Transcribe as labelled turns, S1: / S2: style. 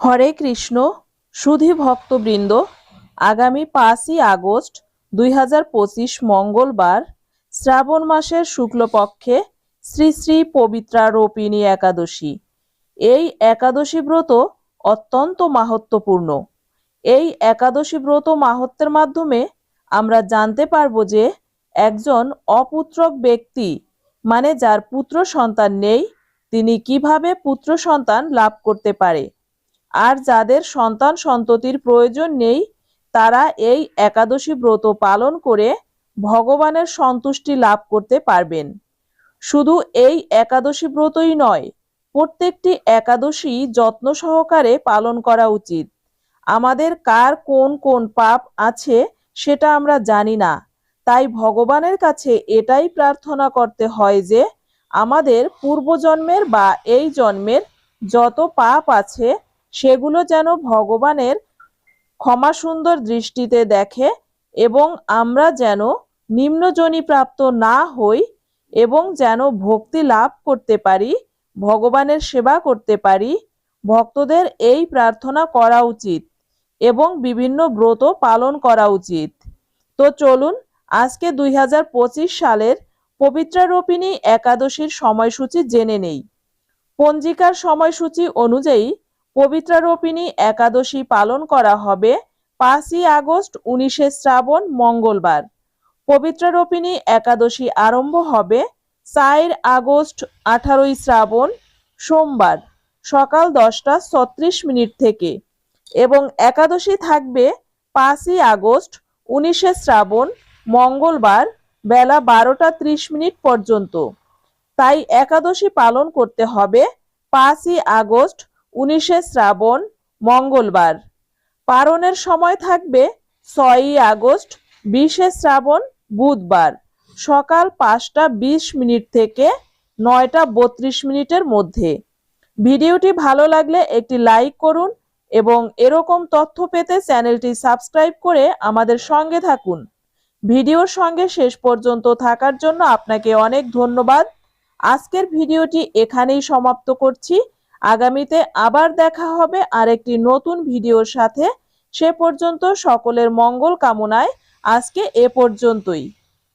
S1: হরে কৃষ্ণ, সুধী ভক্তবৃন্দ, আগামী পাঁচই আগস্ট দুই হাজার পঁচিশ মঙ্গলবার শ্রাবণ মাসের শুক্লপক্ষে শ্রী শ্রী পবিত্রা রোপিণী একাদশী। এই একাদশী ব্রত অত্যন্ত মাহাত্ম্যপূর্ণ। এই একাদশী ব্রত মাহাত্ম্যের মাধ্যমে আমরা জানতে পারব যে একজন অপুত্রক ব্যক্তি মানে যার পুত্র সন্তান নেই, তিনি কীভাবে পুত্র সন্তান লাভ করতে পারে। আর যাদের সন্তান সন্ততির প্রয়োজন নেই, তারা এই একাদশী ব্রত পালন করে ভগবানের সন্তুষ্টি লাভ করতে পারবেন। শুধু এই একাদশী ব্রতই নয়, প্রত্যেকটি একাদশী যত্ন সহকারে পালন করা উচিত। আমাদের কার কোন কোন পাপ আছে সেটা আমরা জানি না, তাই ভগবানের কাছে এটাই প্রার্থনা করতে হয় যে, আমাদের পূর্বজন্মের বা এই জন্মের যত পাপ আছে সেগুলো যেন ভগবানের ক্ষমা সুন্দর দৃষ্টিতে দেখে এবং আমরা যেন নিম্নজনী প্রাপ্ত না হই এবং যেন ভক্তি লাভ করতে পারি, ভগবানের সেবা করতে পারি, ভক্তদের এই প্রার্থনা করা উচিত এবং বিভিন্ন ব্রত পালন করা উচিত। তো চলুন, আজকে দুই হাজার পঁচিশ সালের পবিত্রারোপিণী একাদশীর সময়সূচি জেনে নেই। পঞ্জিকার সময়সূচি অনুযায়ী পবিত্রারোপিণী একাদশী পালন করা হবে পাঁচই আগস্ট, উনিশে শ্রাবণ, মঙ্গলবার। পবিত্রারোপিণী একাদশী আরম্ভ হবে চার আগস্ট, আঠারোই শ্রাবণ, সোমবার, সকাল দশটা ছত্রিশ মিনিট থেকে। এবং একাদশী থাকবে পাঁচই আগস্ট, উনিশে শ্রাবণ, মঙ্গলবার বেলা বারোটা ত্রিশ মিনিট পর্যন্ত। তাই একাদশী পালন করতে হবে পাঁচই আগস্ট উনিশে শ্রাবণ, মঙ্গলবার। পারণের সময় থাকবে ছয়ই আগস্ট, বিশে শ্রাবণ, বুধবার। সকাল পাঁচটা বিশ মিনিট থেকে নয়টা বত্রিশ মিনিটের মধ্যে। ভিডিওটি ভালো লাগলে একটি লাইক করুন এবং এরকম তথ্য পেতে চ্যানেলটি সাবস্ক্রাইব করে আমাদের সঙ্গে থাকুন। ভিডিওর সঙ্গে শেষ পর্যন্ত থাকার জন্য আপনাকে অনেক ধন্যবাদ। আজকের ভিডিওটি এখানেই সমাপ্ত করছি। আগামীতে আবার দেখা হবে আরেকটি নতুন ভিডিওর সাথে। সে পর্যন্ত সকলের মঙ্গল কামনায় আজকে এ পর্যন্তই।